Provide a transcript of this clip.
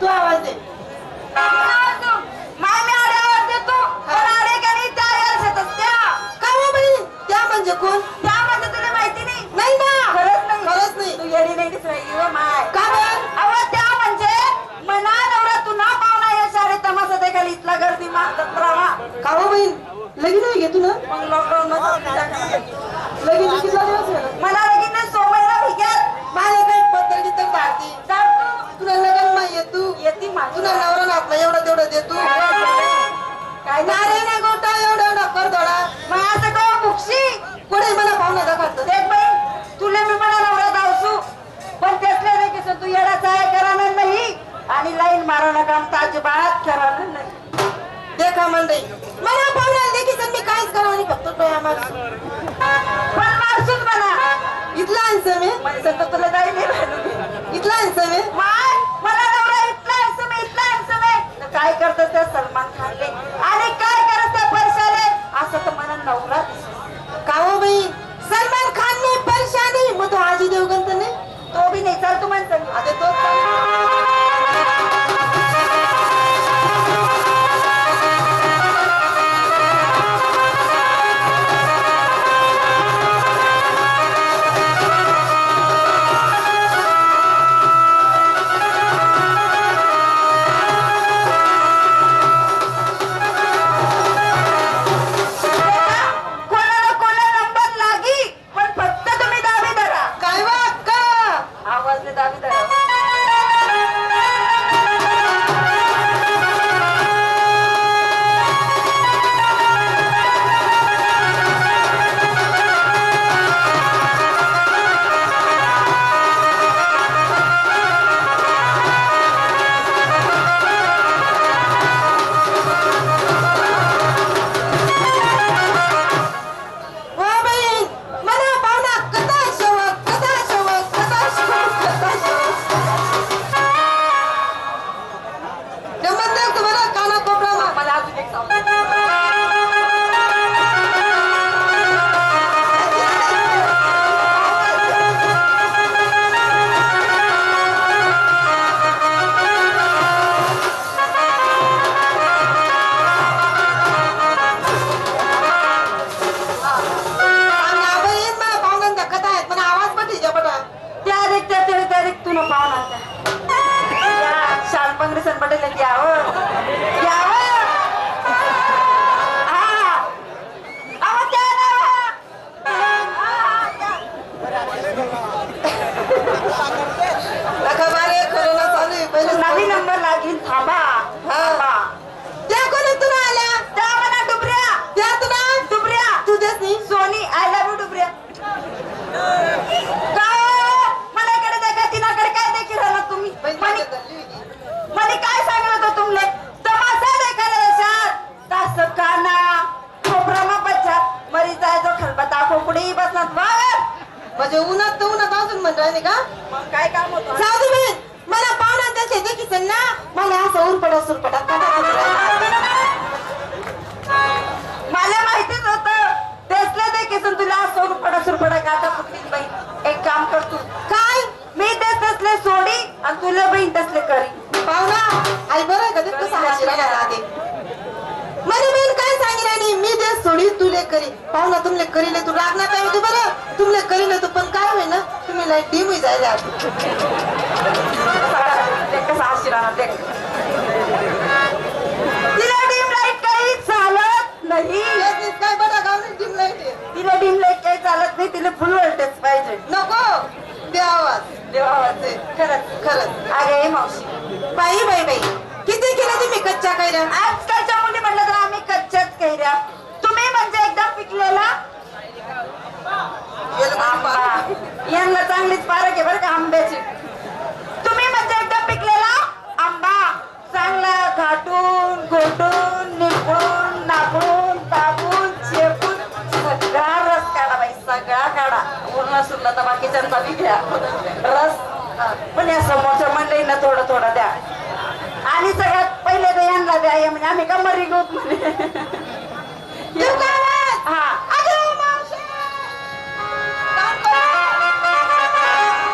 तू आवाज दे. माय मी आडे आवाज देतो पण आडे का नाही त्या यायला शेतात त्या. काय हो बाई? त्या म्हणजे कोण? त्या म्हणजे तुला माहिती नाही. नाही ना. खरंच नाही. खरंच नाही. तू येडी नाही दिसली हो माय. का बरं? अहो त्या म्हणजे मना नवरा तू ना पाहुणा या तमाशा देखाल इथला गर्दी का हो बहीण लगीन घेतो ना? मग लॉकडाऊन लगीन किती मारणं काम ताज बाळात करानं नाही. देखा मंडई मला पाहुणा देखी तर मी काहीच करावं नाही फक्त तो आम्हाला पण मारसून म्हणा इथला आणसं मी तर तुला जाईल. इथला मी. माय मला नवरा इथला मी इथला आहे मी. तर काय करत त्या सलमान खानले? आवाजने दाबी चालू आहे पहिले नवी नंबर लागील थांबा थांबा त्या कोणी तुला आल्या त्या म्हणा डुबऱ्या त्या तुला डुबऱ्या तू देस नाही सोनी आय लव्ह यू डुबऱ्या काय मला इकडे देखा तिनाकडे काय देखील राहिला तुम्ही म्हणे म्हणे काय सांगत होतो तुमले तमाशा देखायला यशात तास काना खोबरामा बच्चात मरी जायचो खोपडी बसणार. बाहेर. म्हणजे उन्हात तर उन्हात अजून म्हणतो आहे का? मग काय काम होतं? जाऊ दे मला पाहुणा त्याचे देखील ना. मला असं उरपडा सुरपडा. मला माहितीच होत. तेसले ते किसन तुला असं रुपडा सुरपडा गाता फुटली बाई. एक काम कर तू. काय? मी तेच तसले सोडी आणि तुला बहीण तसले करी पाहुणा आई बरं आहे का? ते कसं हाशिरा आधी माझी बहीण काय सांगितलं नाही मी ते सोडी तुले करी. पाहुणा तुमले करीले तू राग ना काय होते बरं. तुमले करीले तू पण काय होय ना तुम्ही लाइट डीम होई जायला कसं तिला डीम लाइट काही चालत नाही. काय बरं गाव डीम लाइट तिला डीम लाइट काही चालत नाही तिला फुल व्होल्टेज पाहिजे. नको दे आवाज देवाचे खरंच खरंच. अरे मावशी. बाई बाई बाई. किती केलं तुम्ही कच्च्या कैऱ्या? आजकालच्या कैऱ्या तुम्ही म्हणजे एकदम पिकलेला? यांना चांगलीच पारख आहे बरं का आंब्याची. तुम्ही म्हणजे एकदम पिकलेला? आंबा. चांगला घाटून घोटून निपळून नापळून दाबून चेपून. सगळा रस काढा बाई सगळा काढा. पूर्ण सुरला तर बाकीच्यांचा बी घ्या. रस. पण या समोरच्या मंडळींना थोडं थोडं द्या. आणि सगळ्यात पहिले तर यांना द्या म्हणजे आम्ही का मरी गौत म्हणे. देऊ का